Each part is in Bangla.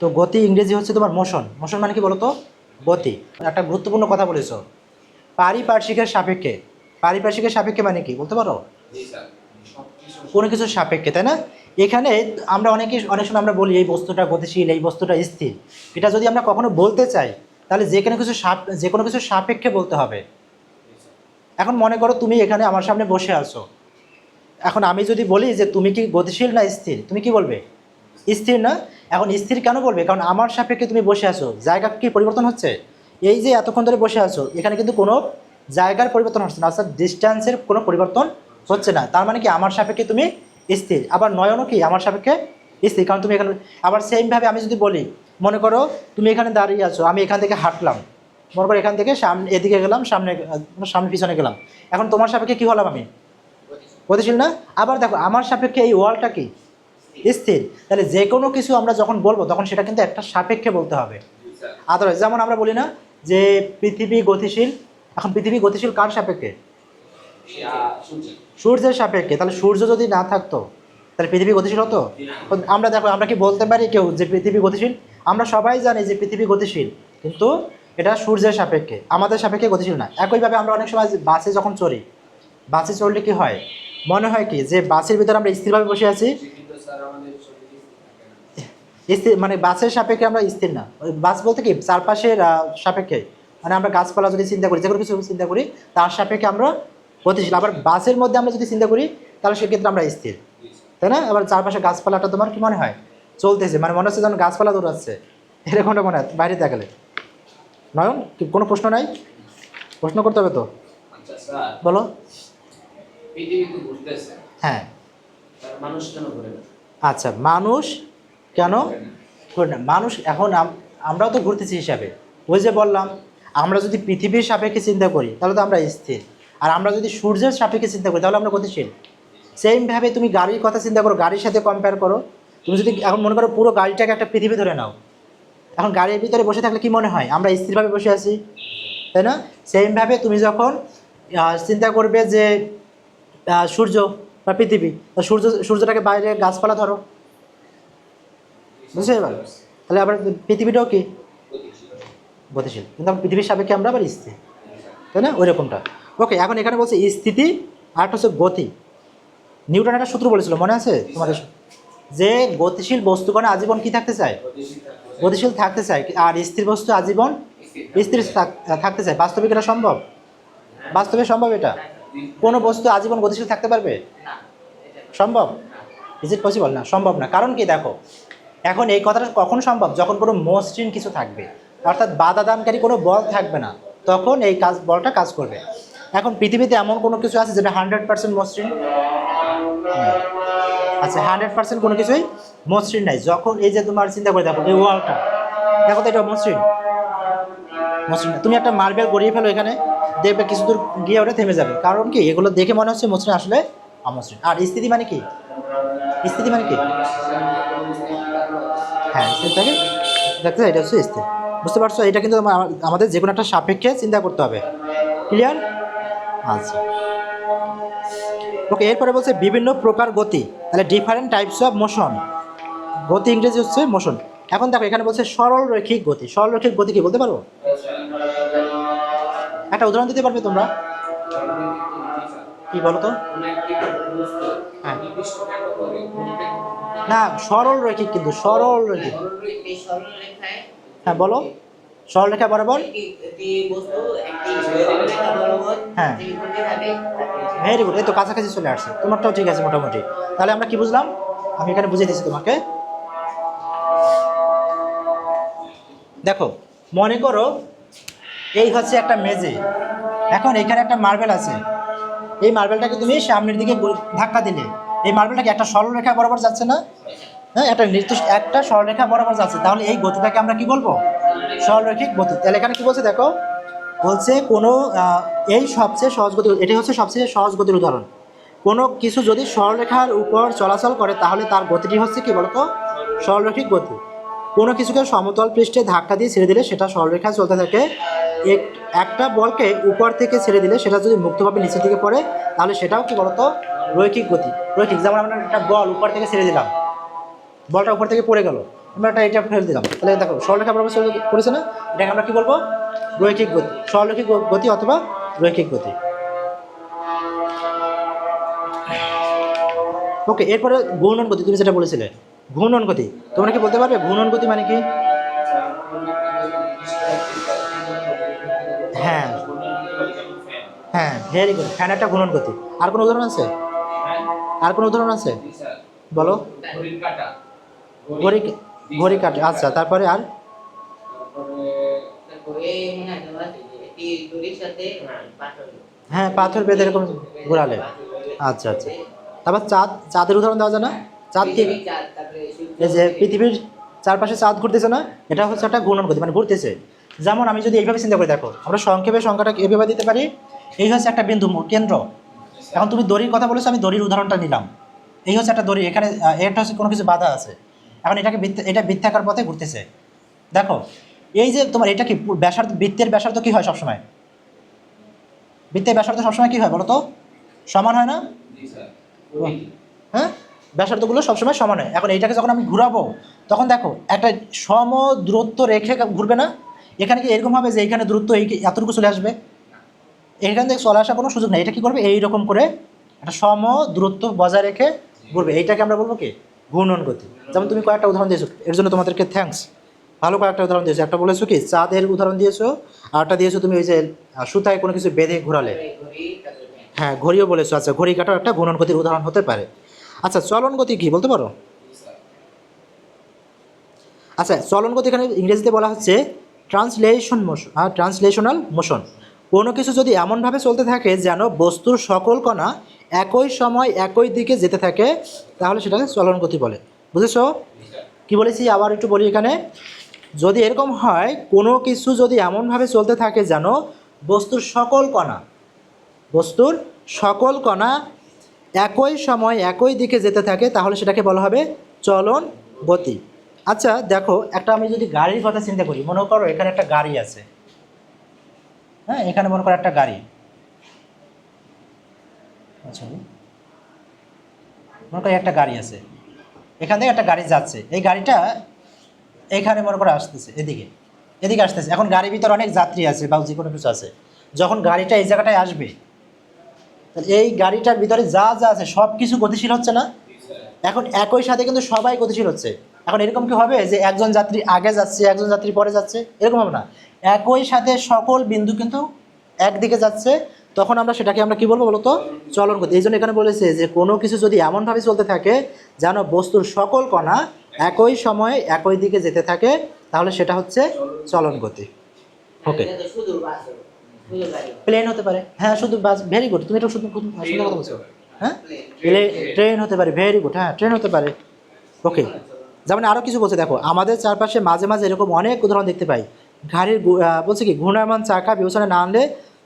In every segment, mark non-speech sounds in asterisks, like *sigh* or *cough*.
তো গতি ইংরেজি হচ্ছে তোমার মোশন মোশন মানে কি বলো তো গতি। একটা গুরুত্বপূর্ণ কথা বলেছ। পারিপার্শ্বিকের সাপেক্ষে। পারিপার্শ্বিকের সাপেক্ষে মানে কি? বলতে পারো? কোনো কিছুর সাপেক্ষে তাই না? এখানে আমরা অনেকে অনেক সময় আমরা বলি এই বস্তুটা গতিশীল এই বস্তুটা স্থির। এটা যদি আমরা কখনো বলতে চাই তাহলে যে কোনো কিছু সাপ যে কোনো কিছুর সাপেক্ষে বলতে হবে। এখন মনে করো তুমি এখানে আমার সামনে বসে আছো। এখন আমি যদি বলি যে তুমি কি গতিশীল না স্থির তুমি কি বলবে? স্থির না? এখন স্থির কেন বলবে? কারণ আমার সাপেক্ষে তুমি বসে আছো। জায়গা কি পরিবর্তন হচ্ছে? এই যে এতক্ষণ ধরে বসে আছো, এখানে কিন্তু কোনো জায়গার পরিবর্তন হচ্ছে না। অর্থাৎ ডিস্ট্যান্সের কোনো পরিবর্তন হচ্ছে না। তার মানে কি? আমার সাপেক্ষে তুমি স্থির। আবার নয়নও কি? আমার সাপেক্ষে স্থির। কারণ তুমি এখানে আবার সেমভাবে আমি যদি বলি, মনে করো তুমি এখানে দাঁড়িয়ে আছো, আমি এখান থেকে হাঁটলাম। মনে করো এখান থেকে সামনে এদিকে গেলাম, সামনে সামনে পিছনে গেলাম। এখন তোমার সাপেক্ষে কী হলাম আমি? গতিশীল না? আবার দেখো, আমার সাপেক্ষে এই ওয়ালটা কি? স্থির। তাহলে যে কোনো কিছু আমরা যখন বলব, তখন সেটা কিন্তু একটা সাপেক্ষে বলতে হবে। আদারওয়াইজ যেমন আমরা বলি না যে পৃথিবী গতিশীল, এখন পৃথিবী গতিশীল কার সাপেক্ষে? সূর্যের সাপেক্ষে। তাহলে সূর্য যদি না থাকতো, তাহলে পৃথিবী গতিশীল হতো? আমরা দেখো, আমরা কি বলতে পারি কেউ যে পৃথিবী গতিশীল? আমরা সবাই জানি যে পৃথিবী গতিশীল, কিন্তু এটা সূর্যের সাপেক্ষে, আমাদের সাপেক্ষে গতিশীল না। একইভাবে আমরা অনেক সময় বাসে যখন চড়ি, বাসে চড়লে কি হয়? মনে হয় কি যে বাসের ভিতরে আমরা স্থিরভাবে বসে আছি? মানে বাসের সাপেক্ষে আমরা স্থির না। বাস বলতে কি চারপাশের সাপেক্ষে। মানে আমরা গাছপালা যদি চিন্তা করি যে কোনো কিছু চিন্তা করি তার সাপেক্ষে আমরা গতিশীল। আবার বাসের মধ্যে আমরা যদি চিন্তা করি তাহলে সেক্ষেত্রে আমরা স্থির। তাই না? আবার চারপাশে গাছপালাটা তোমার কি মনে হয়? চলতেছে মানে মনে হচ্ছে যেন গাছপালা দৌড়াচ্ছে। এরকমটা মনে হয় বাইরে দেখালে নয়ন কি কোনো প্রশ্ন নাই? প্রশ্ন করতে হবে তো। আচ্ছা বলো। হ্যাঁ। মানুষ কেন না? আচ্ছা মানুষ কেন? না, মানুষ এখন আম- আমরাও তো ঘুরতেছি হিসাবে। ওই যে বললাম, আমরা যদি পৃথিবীর সাপেক্ষে চিন্তা করি, তাহলে তো আমরা স্থির। আর আমরা যদি সূর্যের সাপেক্ষে চিন্তা করি, তাহলে আমরা গতিশীল। সেমভাবে তুমি গাড়ির কথা চিন্তা করো, গাড়ির সাথে কম্পেয়ার করো। তুমি যদি এখন মনে করো পুরো গাড়িটাকে একটা পৃথিবী ধরে নাও, এখন গাড়ির ভিতরে বসে থাকলে কি মনে হয়? আমরা স্থিরভাবে বসে আছি, তাই না? সেমভাবে তুমি যখন চিন্তা করবে যে সূর্য বা পৃথিবী। তা সূর্য, সূর্যটাকে বাইরে গাছপালা ধরো। বুঝতে এবার? তাহলে আবার পৃথিবীটাও কি? গতিশীল। কিন্তু পৃথিবীর সাপেক্ষে আমরা আবার স্থির। তাই না? ওই রকমটা ওকে এখন এখানে বলছে স্থিতি, আর একটা হচ্ছে গতি। নিউটন একটা সূত্র বলেছিল, মনে আছে তোমাদের? যে গতিশীল বস্তুকণে আজীবন কি থাকতে চায়? গতিশীল থাকতে চায়। আর স্থির বস্তু আজীবন স্থির থাক- থাকতে চায়। বাস্তবিক এটা সম্ভব? বাস্তবে সম্ভব এটা? কোনো বস্তু আজীবন গতিশীল থাকতে পারবে? সম্ভব? ইজ ইট পসিবল না সম্ভব না। কারণ কি দেখো এখন এই কথাটা কখন সম্ভব? যখন কোনো মসৃণ কিছু থাকবে অর্থাৎ বাধা দানকারী কোনো বল থাকবে না তখন এই কাজ বলটা কাজ করবে। এখন পৃথিবীতে এমন কোনো কিছু আছে যেটা হান্ড্রেড পার্সেন্ট মসৃণ? আচ্ছা হান্ড্রেড পার্সেন্ট কোনো কিছুই মসৃণ নাই। যখন এই যে তোমার চিন্তা করে দেখো এই ওয়ালটা দেখো তো এটা মসৃণ? মসৃণ তুমি একটা মার্বেল গড়িয়ে ফেলো এখানে। দেখবে কিছু দূর গিয়ে ওটা থেমে যাবে। কারণ কি? এগুলো দেখে মনে হচ্ছে মসৃণ, আসলে অমসৃণ। আর স্থিতি মানে কি? স্থিতি মানে কি? হ্যাঁ স্থির থাকে দেখতে এটা হচ্ছে স্থির বুঝতে পারছ? এটা কিন্তু আমাদের যে কোনো একটা সাপেক্ষে চিন্তা করতে হবে। ক্লিয়ার আচ্ছা। ওকে এরপরে বলছে বিভিন্ন প্রকার গতি, তাহলে ডিফারেন্ট টাইপস অফ মোশন গতি ইংরেজি হচ্ছে মোশন এখন দেখো, এখানে বলছে সরল রৈখিক গতি। সরল রৈখিক গতি কি বলতে পারব? একটা উদাহরণ দিতে পারবে তোমরা? কি বলো তো? হ্যাঁ। না, সরল রৈখিক কিন্তু, সরল রৈখিক। হ্যাঁ বলো। সরল রেখা বরাবর? হ্যাঁ। ভেরি গুড এই তো কাছাকাছি চলে আসছে। তোমারটাও ঠিক আছে মোটামুটি। তাহলে আমরা কি বুঝলাম? আমি এখানে বুঝিয়ে দিচ্ছি তোমাকে। দেখো, মনে করো এই হচ্ছে একটা মেজে এখন এখানে একটা মার্বেল আছে। এই মার্বেলটাকে তুমি সামনের দিকে ধাক্কা দিলে। এই মার্বেলটাকে একটা সরলরেখা বরাবর যাচ্ছে না? হ্যাঁ একটা নির্দিষ্ট একটা সরলরেখা বরাবর যাচ্ছে। তাহলে এই গতিটাকে আমরা কি বলব? সরলরৈখিক গতি। তাহলে এখানে কি বলছে দেখো? বলছে কোনো এই সবচেয়ে সহজ গতি এটি হচ্ছে সবচেয়ে সহজ গতির উদাহরণ। কোনো কিছু যদি সরলরেখার উপর চলাচল করে, তাহলে তার গতিটি হচ্ছে কি বলতো? সরলরৈখিক গতি। কোনো কিছুকে সমতল পৃষ্ঠে ধাক্কা দিয়ে ছেড়ে দিলে সেটা সরলরেখায় চলতে থাকে। এক- একটা বলকে উপর থেকে ছেড়ে দিলে সেটা যদি মুক্তভাবে নিচের দিকে পড়ে, তাহলে সেটাও কি বলতো? রৈখিক গতি। রৈখিক, যেমন আমরা একটা বল উপর থেকে ছেড়ে দিলাম, বলটা উপর থেকে পড়ে গেল, আমরা একটা এটা ফেলে দিলাম। তাহলে দেখো সরলরেখা বরাবর করেছে না? এটাকে আমরা কি বলব? রৈখিক গতি। সরলরৈখিক গতি অথবা রৈখিক গতি। ওকে, এরপরে ঘূর্ণন গতি, তুমি যেটা বলেছিলে। ঘূর্ণন গতি। তোমরা কি বলতে পারবে? ঘূর্ণন গতি মানে কি? হ্যাঁ। হ্যাঁ ভেরি গুড ফ্যান একটা ঘূর্ণন গতি। আর কোনো উদাহরণ আছে? আর কোনো উদাহরণ আছে? বলো। ঘড়ি ঘড়ি কাটে। আচ্ছা তারপরে আর? হয়, পাথর বেঁধে এরকম ঘোরালে। আচ্ছা আচ্ছা। তারপর চাঁদ চাঁদের উদাহরণ দেওয়া যায় না? চাঁদ কি? এই যে পৃথিবীর চারপাশে চাঁদ ঘুরতেছে না? এটা হচ্ছে একটা ঘূর্ণন গতি মানে ঘুরতেছে। যেমন আমি যদি এইভাবে চিন্তা করে, দেখো, আমরা সংক্ষেপে সংখ্যাটা এইভাবে দিতে পারি। এই হচ্ছে একটা বিন্দু কেন্দ্র। এখন তুমি দড়ির কথা বলেছ, আমি দড়ির উদাহরণটা নিলাম। এই হচ্ছে একটা দড়ি, এখানে এটা হচ্ছে কোনো কিছু বাধা আছে। এখন এটাকে বৃত্ত, এটা বৃত্তাকার পথে ঘুরতেছে। দেখো, এই যে তোমার এটা কি ব্যাসার্ধ, বৃত্তের ব্যাসার্ধ কি হয় সবসময়? বৃত্তের ব্যাসার্ধ সবসময় কি হয় বলো তো? সমান হয় না? হ্যাঁ? ব্যাসার্ধগুলো সবসময় সমান হয়। এখন এইটাকে যখন আমি ঘুরাবো, তখন দেখো, একটা সম দূরত্ব রেখে ঘুরবে না? এখানে কি এরকম হবে যে এখানে দূরত্ব এই এতটুকু চলে আসবে? এখান থেকে চলে আসার কোনো সুযোগ নেই। এটা কী করবে? এইরকম করে একটা সম দূরত্ব বজায় রেখে ঘুরবে এইটাকে আমরা বলব কি? ঘূর্ণন গতি। যেমন তুমি কয়েকটা উদাহরণ দিয়েছ। এর জন্য তোমাদেরকে থ্যাঙ্কস ভালো কয়েকটা উদাহরণ দিয়েছ। একটা বলেছ কি? চাঁদের উদাহরণ দিয়েছ। আর একটা দিয়েছ তুমি ওই যে সুতায় কোনো কিছু বেঁধে ঘোরালে। হ্যাঁ ঘড়িও বলেছ। আচ্ছা ঘড়ি কাটাও একটা ঘূর্ণন গতির উদাহরণ হতে পারে। আচ্ছা চলন গতি কি বলতে পারো? আচ্ছা চলন গতি এখানে ইংরেজিতে বলা হচ্ছে ট্রান্সলেশন মোশন ট্রান্সলেশনাল মোশন। কোনো কিছু যদি এমনভাবে চলতে থাকে যেন বস্তুর সকল কণা একই সময় একই দিকে যেতে থাকে, তাহলে সেটাকে চলন গতি বলে। বুঝেছ? কি বলেছি? আবার একটু বলি এখানে। যদি এরকম হয়, কোনো কিছু যদি এমনভাবে চলতে থাকে যেন বস্তুর সকল কণা, বস্তুর সকল কণা একই সময় একই দিকে যেতে থাকে, তাহলে সেটাকে বলা হবে চলন গতি আচ্ছা দেখো, একটা আমি যদি গাড়ির কথা চিন্তা করি, মনে করো এখানে একটা গাড়ি আছে। হ্যাঁ এখানে মনে করো একটা গাড়ি। আচ্ছা মনে করো একটা গাড়ি আছে। এখান থেকে একটা গাড়ি যাচ্ছে। এই গাড়িটা এখানে মনে করে আসতেছে, এদিকে। এদিকে আসতেছে। এখন গাড়ির ভিতরে অনেক যাত্রী আছে বা যে কোনো কিছু আছে। যখন গাড়িটা এই জায়গাটায় আসবে এই গাড়িটার ভিতরে যা যা আছে সব কিছু গতিশীল হচ্ছে না? এখন একই সাথে কিন্তু সবাই গতিশীল হচ্ছে। এখন এরকম কি হবে যে একজন যাত্রী আগে যাচ্ছে, একজন যাত্রী পরে যাচ্ছে? এরকম হবে না। একই সাথে সকল বিন্দু কিন্তু একদিকে যাচ্ছে, তখন আমরা সেটাকে আমরা কি বলব বলতো? চলন গতি এই জন্য এখানে বলেছে যে কোনো কিছু যদি এমনভাবে চলতে থাকে যেন বস্তুর সকল কণা একই সময়ে একই দিকে যেতে থাকে, তাহলে সেটা হচ্ছে চলন গতি। ওকে। প্লেন হতে পারে। হ্যাঁ শুধু বাস ভেরি গুড তুমি এটা শুধু সুন্দর কথা বলছো। হ্যাঁ। ট্রেন হতে পারে। ভেরি গুড হ্যাঁ ট্রেন হতে পারে। ওকে যেমন আরও কিছু বলছে, দেখো, আমাদের চারপাশে মাঝে মাঝে এরকম অনেক উদাহরণ দেখতে পাই। গাড়ির বলছে কি, ঘূর্ণায়মান চাকা বিবেচনা না আনলে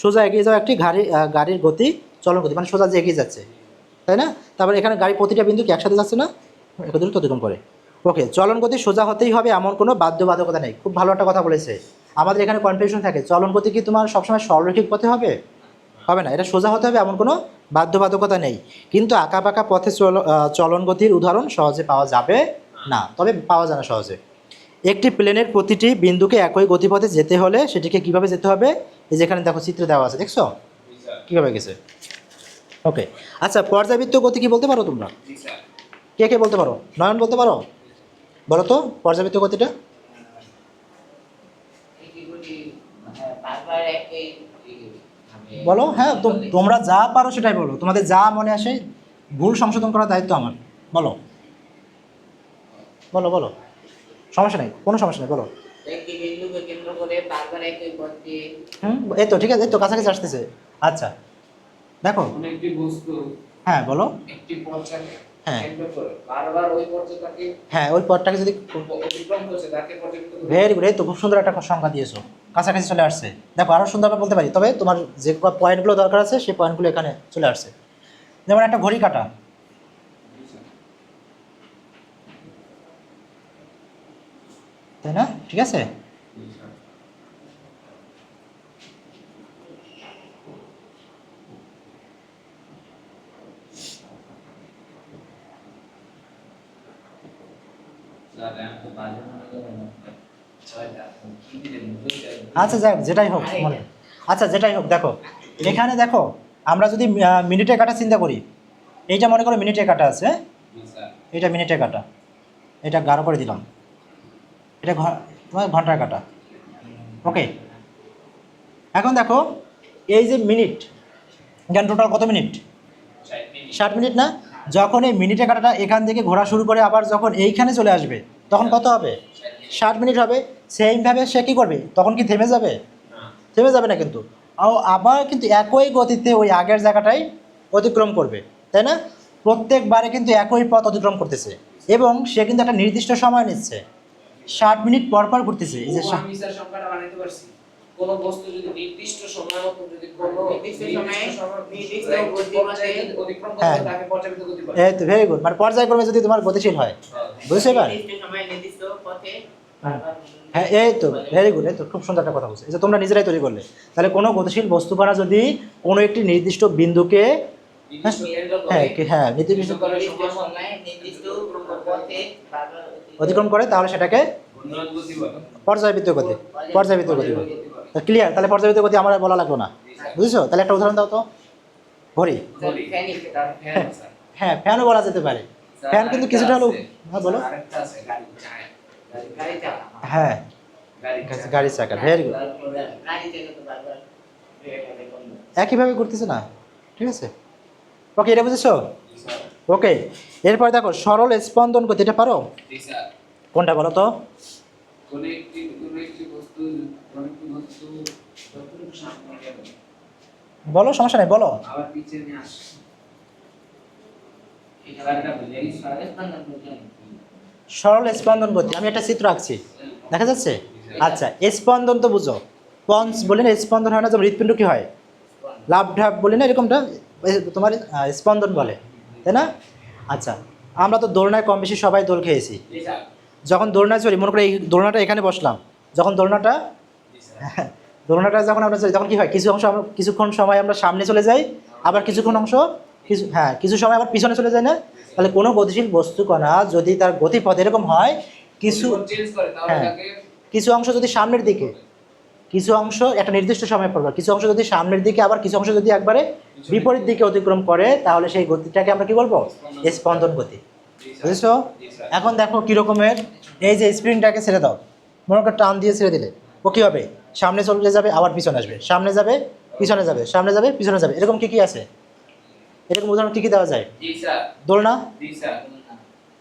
সোজা এগিয়ে যাওয়া একটি গাড়ি গাড়ির গতি, চলন গতি মানে সোজা যে এগিয়ে যাচ্ছে। তাই না? তারপরে এখানে গাড়ি প্রতিটা বিন্দু কি একসাথে যাচ্ছে না এক দূর ততক্ষণ করে। ওকে, চলন গতি সোজা হতেই হবে এমন কোনো বাধ্যবাধকতা নেই। খুব ভালো একটা কথা বলেছে। আমাদের এখানে কনফিউশন থাকে, চলন গতি কি তোমার সবসময় সরলরৈখিক পথে হবে? হবে না, এটা সোজা হতে হবে এমন কোনো বাধ্যবাধকতা নেই। কিন্তু আঁকা পাকা পথে চল চলন গতির উদাহরণ সহজে পাওয়া যাবে না, তবে পাওয়া যায় না সহজে। একটি প্লেনের প্রতিটি বিন্দুকে একই গতিপথে যেতে হলে সেটিকে কীভাবে যেতে হবে? এই যেখানে দেখো চিত্র দেওয়া আছে, দেখছ? কীভাবে গেছে? ওকে আচ্ছা পর্যাবৃত্ত গতি কি বলতে পারো তোমরা? কে কে বলতে পারো? নয়ন বলতে পারো? বলো তো পর্যাবৃত্ত গতিটা। বলো হ্যাঁ তোমরা যা পারো সেটাই বলো। তোমাদের যা মনে আসে, ভুল সংশোধন করার দায়িত্ব আমার। বলো। বলো বলো। সমস্যা নেই কোনো সমস্যা নেই বলো। একটি বিন্দুকে কেন্দ্র করে বারবার একই পথ দিয়ে হুম এই তো ঠিক আছে এই তো কাছাকাছি আসতেছে। আচ্ছা দেখো। হ্যাঁ বলো। হ্যাঁ। কেন্দ্র করে। বারবার ওই হ্যাঁ ওই পথটাকে যদি ভেরি গুড এই তো খুব সুন্দর একটা সংখ্যা দিয়েছ। কাছাকাছি চলে আসছে। দেখো আরও সুন্দরভাবে বলতে পারি তবে তোমার যে পয়েন্টগুলো দরকার আছে সেই পয়েন্টগুলো এখানে চলে আসছে। যেমন একটা ঘড়ি কাটা। তাই না? ঠিক আছে? আচ্ছা যাক যেটাই হোক মনে। আচ্ছা যেটাই হোক দেখো এখানে দেখো আমরা যদি মিনিটে কাটা চিন্তা করি এইটা মনে করো মিনিটে কাটা আছে হ্যাঁ? এটা মিনিটে কাটা। এটা গাঢ় করে দিলাম। এটা তোমার ঘণ্টার কাটা। ওকে এখন দেখো, এই যে মিনিট জ্ঞান টোটাল কত মিনিট ষাট মিনিট না? যখন এই মিনিটে কাটাটা এখান থেকে ঘোরা শুরু করে আবার যখন এইখানে চলে আসবে, তখন কত হবে? ষাট মিনিট হবে। সেইমভাবে সে কী করবে? তখন কি থেমে যাবে? থেমে যাবে না কিন্তু। আবার কিন্তু একই গতিতে ওই আগের জায়গাটাই অতিক্রম করবে, তাই না? প্রত্যেকবারে কিন্তু একই পথ অতিক্রম করতেছে। এবং সে কিন্তু একটা নির্দিষ্ট সময় নিচ্ছে। ষাট মিনিট পর পর ঘুরতেছে এই যে সংখ্যাটা বানাইতে পারছি। কোন বস্তু যদি নির্দিষ্ট সময় যদি কোন নির্দিষ্ট সময়ে নির্দিষ্ট like গতি পর্যায়ে পথে- যদি অতিক্রম হ্যাঁ। করে তাকে পর্যায়িত গতি বলে এই তো ভেরি গুড মানে পর্যায়ক্রমে যদি তোমার গতিশীল হয়। বুঝতে এবার নির্দিষ্ট সময়ে নির্দিষ্ট পথে হ্যাঁ। হ্যাঁ এই তো ভেরি গুড এই তো খুব সুন্দর একটা কথা বলছে। এই যে তোমরা নিজেরাই তৈরি করলে। তাহলে কোনো গতিশীল বস্তু কণা যদি কোনো একটি নির্দিষ্ট বিন্দুকে হ্যাঁ হ্যাঁ নির্দিষ্ট অতিক্রম করে, তাহলে সেটাকে পর্যায়বৃত্ত গতি পর্যায়বৃত্ত গতি। ক্লিয়ার তাহলে পর্যাবৃত্ত গতি আমার বলা লাগল না। বুঝছ? তাহলে একটা উদাহরণ দাও তো। ঘড়ি। হ্যাঁ ফ্যানও বলা যেতে পারে। ফ্যান কিন্তু কিছুটা আছে। হ্যাঁ বলো। হ্যাঁ। গাড়ি চাকা ভেরি গুড একইভাবে ঘুরতেছে না। ঠিক আছে? ওকে এটা বুঝেছ? ওকে এরপর দেখো সরল স্পন্দন গতি এটা পারো? কোনটা বলো তো? বলো সমস্যা নেই বলো। সরল স্পন্দন গতি আমি একটা চিত্র আঁকছি। দেখা যাচ্ছে? আচ্ছা স্পন্দন তো বুঝো। পঞ্চ বলি না স্পন্দন হয় না যেমন হৃৎপিণ্ড কি হয়? লাভ ঢাপ বলি না এরকমটা তোমার স্পন্দন বলে। তাই না? আচ্ছা আমরা তো দোলনায় কম বেশি সবাই দোল খেয়েছি। যখন দোলনায় চলি মনে করে এই দোলনাটা এখানে বসলাম যখন দোলনাটা *laughs* দোলনাটা যখন আমরা চলি তখন কী হয় কিছু অংশ আমরা কিছুক্ষণ সময় আমরা সামনে চলে যাই আবার কিছুক্ষণ অংশ কিছু হ্যাঁ কিছু সময় আবার পিছনে চলে যায় না? তাহলে কোনো গতিশীল বস্তু কণা যদি তার গতিপথ এরকম হয় কিছু হ্যাঁ। কিছু অংশ যদি সামনের দিকে কিছু অংশ একটা নির্দিষ্ট সময় পর কিছু অংশ যদি সামনের দিকে আবার, কিছু অংশ যদি একবারে বিপরীত দিকে অতিক্রম করে, তাহলে সেই গতিটাকে আমরা কি বলব? স্পন্দন গতি। বুঝেছ? এখন দেখো কীরকমের এই যে স্প্রিংটাকে ছেড়ে দাও। মনে করো টান দিয়ে ছেড়ে দিলে। ও কী হবে? সামনে চলে যাবে, আবার পিছনে আসবে। সামনে যাবে, পিছনে যাবে, সামনে যাবে, পিছনে যাবে। এরকম কি কি আছে? এরকম উদাহরণ কী কী দেওয়া যায়? দোলনা?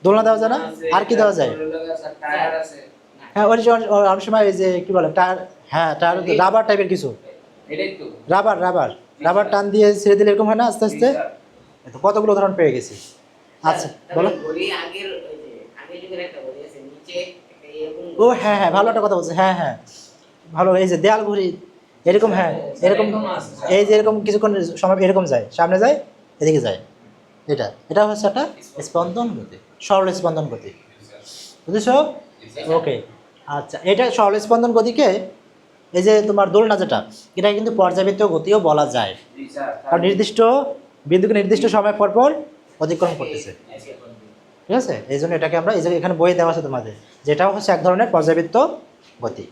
দোলনা দেওয়া যায় না? আর কি দেওয়া যায়? হ্যাঁ ওই যে অনেক- সময় এই যে কী বলে টায়ার হ্যাঁ টায়ার রাবার টাইপের কিছু। Rubber rubber. রাবার টান দিয়ে ছেড়ে দিলে এরকম হয় না আস্তে আস্তে? কতগুলো উদাহরণ পেয়ে গেছি। আচ্ছা বলো। ঘড়ি আগের ওই যে আগের যুগের একটা ঘড়ি আছে নিচে একটা এরকম ও হ্যাঁ হ্যাঁ ভালো একটা কথা বলছে। হ্যাঁ হ্যাঁ। ভালো এই যে দেয়াল ঘড়ি এরকম হ্যাঁ এরকম। এই যে এরকম কিছুক্ষণ সময় এরকম যায় সামনে যায় এদিকে যায়। এটা এটা হচ্ছে একটা স্পন্দন গতি সরল স্পন্দন গতি। বুঝেছ? ওকে আচ্ছা এটা সরল স্পন্দন গতিকে এই যে তোমার দোলনা যেটা এটা কিন্তু পর্যাবৃত্ত গতিও বলা যায়। আর কারণ নির্দিষ্ট বিন্দুকে নির্দিষ্ট সময় পর পর অতিক্রম করতেছে। ঠিক আছে? এই জন্য এটাকে আমরা এই যে এখানে বইয়ে দেওয়া আছে তোমাদের যেটাও হচ্ছে এক ধরনের পর্যাবৃত্ত গতি।